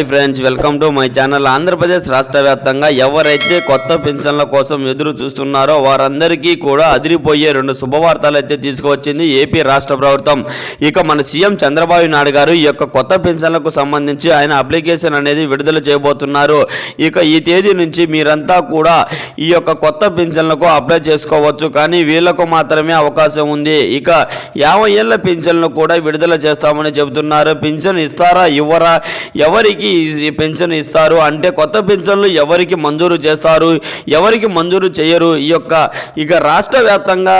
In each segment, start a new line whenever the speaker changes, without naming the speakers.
Hi friends welcome to my channel Andhra Pradesh రాష్ట్ర వ్యాప్తంగా ఎవరైతే కొత్త పెన్షన్ల కోసం ఎదురు చూస్తున్నారో వారందరికీ కూడా అదిరిపోయే రెండు శుభవార్తలు అయితే తీసుకువచ్చింది ఏపీ రాష్ట్ర ప్రభుత్వం. ఇక మన సీఎం చంద్రబాబు నాయుడు గారు ఈ యొక్క కొత్త పెన్షన్లకు సంబంధించి ఆయన అప్లికేషన్ అనేది విడుదల చేయబోతున్నారు. ఇక ఈ తేదీ నుంచి మీరంతా కూడా ఈ యొక్క కొత్త పెన్షన్లకు అప్లై చేసుకోవచ్చు. కానీ వీళ్ళకు మాత్రమే అవకాశం ఉంది. ఇక యాభై ఏళ్ళ పెన్షన్లు కూడా విడుదల చేస్తామని చెబుతున్నారు. పెన్షన్ ఇస్తారా ఇవ్వరా ఎవరికి ఈ పెన్షన్ ఇస్తారు అంటే కొత్త పెన్షన్లు ఎవరికి మంజూరు చేస్తారు ఎవరికి మంజూరు చేయరు. ఈ యొక్క ఇక రాష్ట్ర వ్యాప్తంగా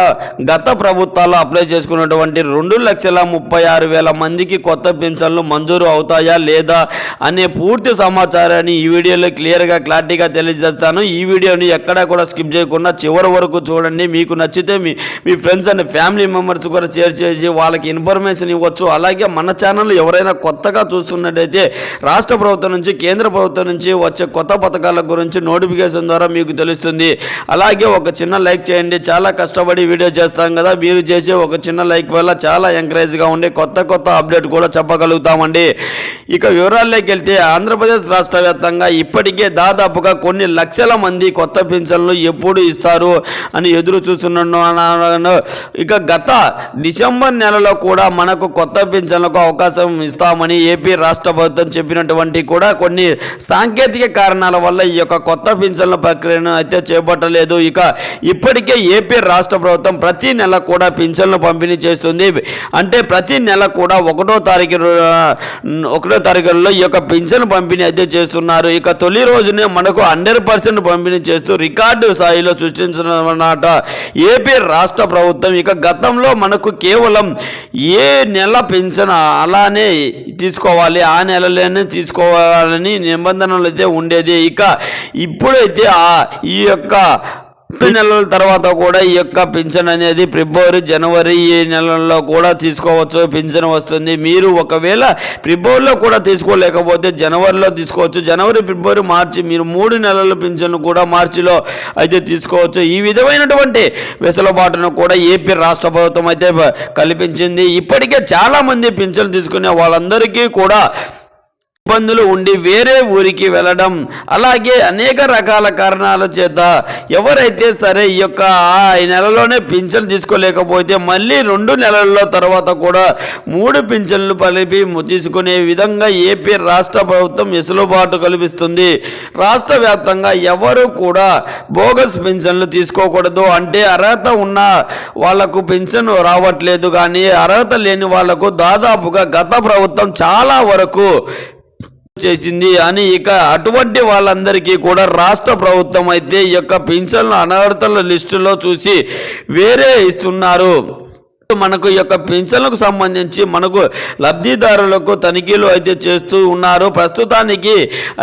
గత ప్రభుత్వాలు అప్లై చేసుకున్నటువంటి రెండు లక్షల ముప్పై ఆరు వేల మందికి కొత్త పెన్షన్లు మంజూరు అవుతాయా లేదా అనే పూర్తి సమాచారాన్ని ఈ వీడియోలో క్లియర్గా క్లారిటీగా తెలియజేస్తాను. ఈ వీడియోని ఎక్కడా కూడా స్కిప్ చేయకుండా చివరి వరకు చూడండి. మీకు నచ్చితే మీ మీ ఫ్రెండ్స్ అండ్ ఫ్యామిలీ మెంబర్స్ కూడా షేర్ చేసి వాళ్ళకి ఇన్ఫర్మేషన్ ఇవ్వచ్చు. అలాగే మన ఛానల్ ఎవరైనా కొత్తగా చూస్తున్నట్టయితే రాష్ట్ర ప్రభుత్వం నుంచి కేంద్ర ప్రభుత్వం నుంచి వచ్చే కొత్త పథకాల గురించి నోటిఫికేషన్ ద్వారా మీకు తెలుస్తుంది. అలాగే ఒక చిన్న లైక్ చేయండి. చాలా కష్టపడి వీడియో చేస్తాం కదా. మీరు చేసే ఒక చిన్న లైక్ వల్ల చాలా ఎంకరేజ్గా ఉండి కొత్త కొత్త అప్డేట్ కూడా చెప్పగలుగుతామండి. ఇక వివరాల్లోకి వెళ్తే ఆంధ్రప్రదేశ్ రాష్ట్ర వ్యాప్తంగా ఇప్పటికే దాదాపుగా కొన్ని లక్షల మంది కొత్త పెన్షన్లు ఎప్పుడు ఇస్తారు అని ఎదురు చూస్తున్నాను. ఇక గత డిసెంబర్ నెలలో కూడా మనకు కొత్త పెన్షన్లకు అవకాశం ఇస్తామని ఏపీ రాష్ట్ర ప్రభుత్వం చెప్పినటువంటి వంటి కూడా కొన్ని సాంకేతిక కారణాల వల్ల ఈ యొక్క కొత్త పెన్షన్ల ప్రక్రియను అయితే చేపట్టలేదు. ఇక ఇప్పటికే ఏపీ రాష్ట్ర ప్రభుత్వం ప్రతి నెల కూడా పింఛన్లు పంపిణీ చేస్తుంది. అంటే ప్రతి నెల కూడా ఒకటో తారీఖు ఒకటో తారీఖుల్లో ఈ యొక్క పింఛన్ పంపిణీ అయితే చేస్తున్నారు. ఇక తొలి రోజునే మనకు హండ్రెడ్ పర్సెంట్ పంపిణీ చేస్తూ రికార్డు స్థాయిలో సృష్టించనమాట ఏపీ రాష్ట్ర ప్రభుత్వం. ఇక గతంలో మనకు కేవలం ఏ నెల పింఛన్ అలానే తీసుకోవాలి ఆ నెలలోనే తీసుకోవాలని నిబంధనలు అయితే ఉండేది. ఇక ఇప్పుడైతే ఆ ఈ యొక్క ముప్పై నెలల తర్వాత కూడా ఈ యొక్క పింఛన్ అనేది ఫిబ్రవరి జనవరి ఈ నెలల్లో కూడా తీసుకోవచ్చు. పింఛన్ వస్తుంది. మీరు ఒకవేళ ఫిబ్రవరిలో కూడా తీసుకోలేకపోతే జనవరిలో తీసుకోవచ్చు. జనవరి ఫిబ్రవరి మార్చి మీరు మూడు నెలల పింఛన్ కూడా మార్చిలో అయితే తీసుకోవచ్చు. ఈ విధమైనటువంటి వెసులుబాటును కూడా ఏపీ రాష్ట్ర ప్రభుత్వం అయితే కల్పించింది. ఇప్పటికే చాలామంది పింఛన్ తీసుకునే వాళ్ళందరికీ కూడా ఇబ్బందులు ఉండి వేరే ఊరికి వెళ్ళడం. అలాగే అనేక రకాల కారణాల చేత ఎవరైతే సరే ఈ యొక్క ఆ ఈ నెలలోనే పింఛన్ తీసుకోలేకపోతే మళ్ళీ రెండు నెలల్లో తర్వాత కూడా మూడు పింఛన్లు కలిపి తీసుకునే విధంగా ఏపీ రాష్ట్ర ప్రభుత్వం వెసులుబాటు కల్పిస్తుంది. రాష్ట్ర వ్యాప్తంగా ఎవరు కూడా బోగస్ పింఛన్లు తీసుకోకూడదు. అంటే అర్హత ఉన్న వాళ్ళకు పింఛన్ రావట్లేదు. కానీ అర్హత లేని వాళ్ళకు దాదాపుగా గత ప్రభుత్వం చాలా వరకు చేసింది అని ఇక అటువంటి వాళ్ళందరికీ కూడా రాష్ట్ర ప్రభుత్వం అయితే ఈ యొక్క పింఛన్ల అనర్హతల లిస్టులో చూసి వేరే ఇస్తున్నారు. మనకు యొక్క పెన్షన్లకు సంబంధించి మనకు లబ్ధిదారులకు తనిఖీలు అయితే చేస్తూ ఉన్నారు. ప్రస్తుతానికి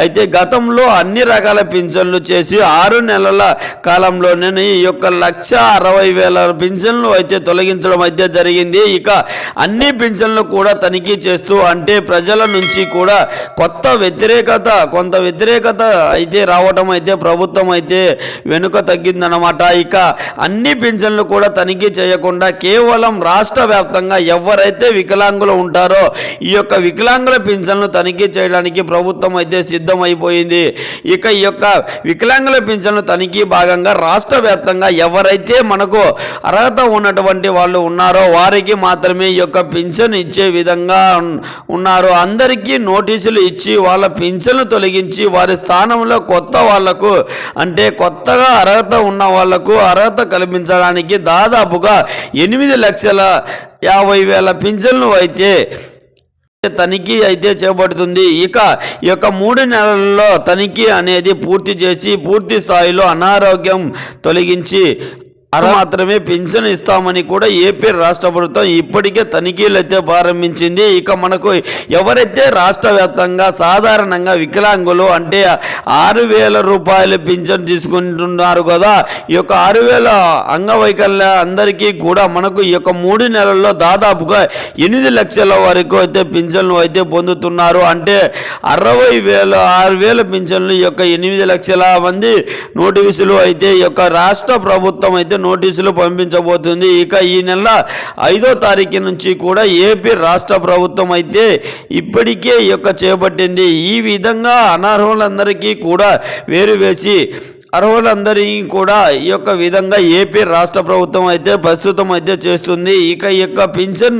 అయితే గతంలో అన్ని రకాల పింఛన్లు చేసి ఆరు నెలల కాలంలోనే ఈ యొక్క లక్ష అరవై వేల పింఛన్లు అయితే తొలగించడం అయితే జరిగింది. ఇక అన్ని పింఛన్లు కూడా తనిఖీ చేస్తూ అంటే ప్రజల నుంచి కూడా కొత్త వ్యతిరేకత కొంత వ్యతిరేకత అయితే రావడం అయితే ప్రభుత్వం అయితే వెనుక తగ్గిందనమాట ఇక అన్ని పింఛన్లు కూడా తనిఖీ చేయకుండా కేవలం రాష్ట్ర వ్యాప్తంగా ఎవరైతే వికలాంగులు ఉంటారో ఈ యొక్క వికలాంగుల పింఛన్లు తనిఖీ చేయడానికి ప్రభుత్వం అయితే సిద్ధమైపోయింది. ఇక ఈ యొక్క వికలాంగుల పింఛన్లు తనిఖీ భాగంగా రాష్ట్ర వ్యాప్తంగా ఎవరైతే మనకు అర్హత ఉన్నటువంటి వాళ్ళు ఉన్నారో వారికి మాత్రమే ఈ యొక్క పింఛన్ ఇచ్చే విధంగా ఉన్నారో. ఉన్నారు అందరికీ నోటీసులు ఇచ్చి వాళ్ళ పింఛన్లు తొలగించి వారి స్థానంలో కొత్త వాళ్ళకు అంటే కొత్తగా అర్హత ఉన్న వాళ్ళకు అర్హత కల్పించడానికి దాదాపుగా ఎనిమిది లక్షల యాభై వేల పింఛన్లు అయితే తనిఖీ అయితే చేపడుతుంది. ఇక ఈ యొక్క మూడు నెలల్లో తనిఖీ అనేది పూర్తి చేసి పూర్తి స్థాయిలో అనారోగ్యం తొలగించి మాత్రమే పెన్షన్ ఇస్తామని కూడా ఏపీ రాష్ట్ర ప్రభుత్వం ఇప్పటికే తనిఖీలు అయితే ప్రారంభించింది. ఇక మనకు ఎవరైతే రాష్ట్ర వ్యాప్తంగా సాధారణంగా వికలాంగులు అంటే ఆరు వేల రూపాయల పింఛన్ తీసుకుంటున్నారు కదా ఈ యొక్క ఆరు వేల అంగవైకల్య అందరికీ కూడా మనకు ఈ యొక్క మూడు నెలల్లో దాదాపుగా ఎనిమిది లక్షల వరకు అయితే పింఛన్లు అయితే పొందుతున్నారు. అంటే అరవై వేల ఆరు వేల పింఛన్లు ఈ యొక్క ఎనిమిది లక్షల మంది నోటీసులు అయితే ఈ యొక్క రాష్ట్ర ప్రభుత్వం అయితే నోటీసులు పంపించబోతుంది. ఇక ఈ నెల ఐదో తారీఖు నుంచి కూడా ఏపీ రాష్ట్ర ప్రభుత్వం అయితే ఇప్పటికే ఈ యొక్క చేపట్టింది. ఈ విధంగా అనర్హులందరికీ కూడా వేరు వేసి అర్హులందరినీ కూడా ఈ యొక్క విధంగా ఏపీ రాష్ట్ర ప్రభుత్వం అయితే ప్రస్తుతం అయితే చేస్తుంది. ఇక ఈ యొక్క పింఛన్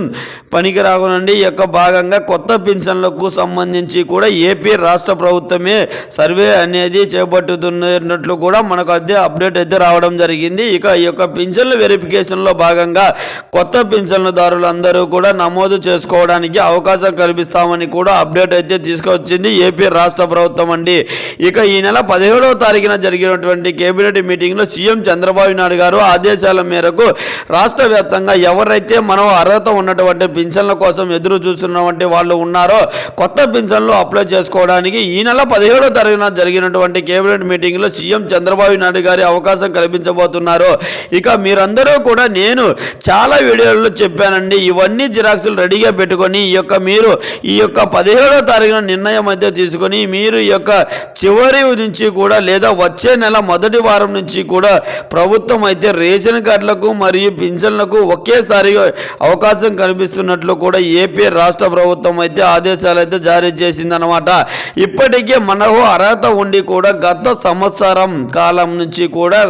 పనికి రాకునండి ఈ యొక్క భాగంగా కొత్త పింఛన్లకు సంబంధించి కూడా ఏపీ రాష్ట్ర ప్రభుత్వమే సర్వే అనేది చేపట్టుతున్నట్లు కూడా మనకు అదే అప్డేట్ అయితే రావడం జరిగింది. ఇక ఈ యొక్క పింఛన్ల వెరిఫికేషన్లో భాగంగా కొత్త పింఛన్లదారులందరూ కూడా నమోదు చేసుకోవడానికి అవకాశం కల్పిస్తామని కూడా అప్డేట్ అయితే తీసుకొచ్చింది ఏపీ రాష్ట్ర ప్రభుత్వం అండి. ఇక ఈ నెల పదిహేడవ తారీఖున జరిగిన జరిగినటువంటి కేబినెట్ మీటింగ్లో సీఎం చంద్రబాబు నాయుడు గారు ఆదేశాల మేరకు రాష్ట్ర వ్యాప్తంగా ఎవరైతే మనం అర్హత ఉన్నటువంటి పింఛన్ల కోసం ఎదురు చూస్తున్నటువంటి వాళ్ళు ఉన్నారో కొత్త పింఛన్లు అప్లై చేసుకోవడానికి ఈ నెల పదిహేడో తారీఖున జరిగినటువంటి కేబినెట్ మీటింగ్లో సీఎం చంద్రబాబు నాయుడు గారి అవకాశం కల్పించబోతున్నారు. ఇక మీరందరూ కూడా నేను చాలా వీడియోల్లో చెప్పానండి. ఇవన్నీ జిరాక్సులు రెడీగా పెట్టుకొని ఈ యొక్క మీరు ఈ యొక్క పదిహేడో తారీఖున నిర్ణయం అయితే తీసుకొని మీరు ఈ యొక్క చివరి నుంచి కూడా లేదా వచ్చే నెల నెల మొదటి వారం నుంచి కూడా ప్రభుత్వం అయితే రేషన్ కార్డులకు మరియు పింఛన్లకు ఒకేసారి అవకాశం కనిపిస్తున్నట్లు కూడా ఏపీ రాష్ట్ర ప్రభుత్వం అయితే ఆదేశాలు అయితే జారీ చేసిందనమాట ఇప్పటికే మనకు అర్హత ఉండి కూడా గత సంవత్సరం కాలం నుంచి కూడా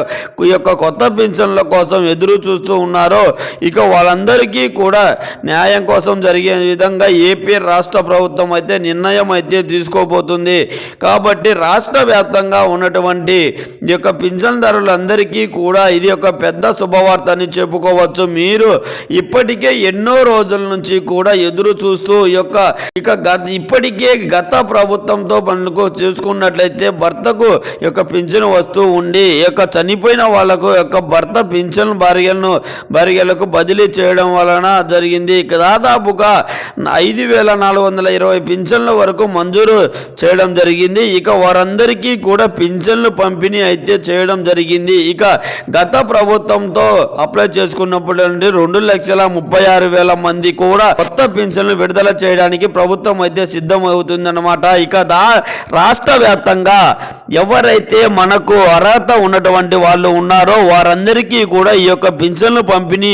ఈ యొక్క కొత్త పింఛన్ల కోసం ఎదురు చూస్తూ ఉన్నారో. ఇక వాళ్ళందరికీ కూడా న్యాయం కోసం జరిగే విధంగా ఏపీ రాష్ట్ర ప్రభుత్వం అయితే నిర్ణయం అయితే తీసుకోబోతుంది. కాబట్టి రాష్ట్ర వ్యాప్తంగా ఉన్నటువంటి ఈ యొక్క పింఛన్దారులందరికీ కూడా ఇది ఒక పెద్ద శుభవార్త అని చెప్పుకోవచ్చు. మీరు ఇప్పటికే ఎన్నో రోజుల నుంచి కూడా ఎదురు చూస్తూ ఈ యొక్క ఇక గత ఇప్పటికే గత ప్రభుత్వంతో పనులకు చూసుకున్నట్లయితే భర్తకు యొక్క పింఛను వస్తూ ఉండి యొక్క చనిపోయిన వాళ్ళకు యొక్క భర్త పింఛన్ భార్యలను భార్యలకు బదిలీ చేయడం వలన జరిగింది. దాదాపుగా ఐదు వేల నాలుగు వందల ఇరవై పింఛన్ల వరకు మంజూరు చేయడం జరిగింది. ఇక వారందరికీ కూడా పింఛన్లు పంపిణీ అయితే చేయడం జరిగింది. ఇక గత ప్రభుత్వంతో అప్లై చేసుకున్నప్పుడు నుండి రెండు లక్షల ముప్పై ఆరు వేల మంది కూడా కొత్త పింఛన్లు విడుదల చేయడానికి ప్రభుత్వం అయితే సిద్ధం అవుతుందన్నమాట ఇక దా రాష్ట్ర వ్యాప్తంగా ఎవరైతే మనకు అర్హత ఉన్నటువంటి వాళ్ళు ఉన్నారో వారందరికీ కూడా ఈ యొక్క పింఛన్లు పంపిణీ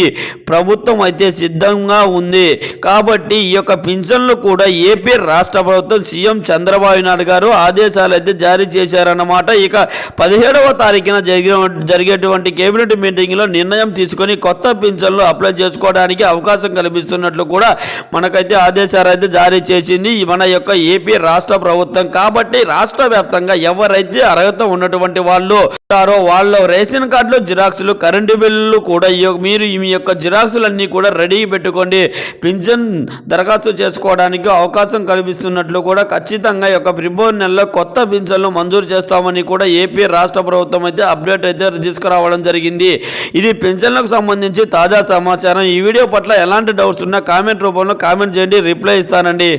ప్రభుత్వం అయితే సిద్ధంగా ఉంది. కాబట్టి ఈ యొక్క పింఛన్లు కూడా ఏపీ రాష్ట్ర ప్రభుత్వం సీఎం చంద్రబాబు నాయుడు గారు ఆదేశాలు అయితే జారీ చేశారన్నమాట. ఇక పది పదిహేడవ తారీఖున జరిగిన జరిగేటువంటి కేబినెట్ మీటింగ్లో నిర్ణయం తీసుకొని కొత్త పింఛన్లు అప్లై చేసుకోవడానికి అవకాశం కల్పిస్తున్నట్లు కూడా మనకైతే ఆదేశాలు అయితే జారీ చేసింది. మన యొక్క ఏపీ రాష్ట్ర ప్రభుత్వం. కాబట్టి రాష్ట్ర వ్యాప్తంగా ఎవరైతే అర్హత ఉన్నటువంటి వాళ్ళు ఉంటారో వాళ్ళ రేషన్ కార్డులు జిరాక్సులు కరెంటు బిల్లులు కూడా మీరు మీ యొక్క జిరాక్సులన్నీ కూడా రెడీ పెట్టుకోండి. పింఛన్ దరఖాస్తు చేసుకోవడానికి అవకాశం కల్పిస్తున్నట్లు కూడా ఖచ్చితంగా యొక్క ఫిబ్రవరి నెలలో కొత్త పింఛన్లు మంజూరు చేస్తామని కూడా ఏపీ రాష్ట్ర రాష్ట్ర ప్రభుత్వం అయితే అప్డేట్ అయితే తీసుకురావడం జరిగింది. ఇది పెన్షన్లకు సంబంధించి తాజా సమాచారం. ఈ వీడియో పట్ల ఎలాంటి డౌట్స్ ఉన్నా కామెంట్ రూపంలో కామెంట్ చేయండి. రిప్లై ఇస్తానండి.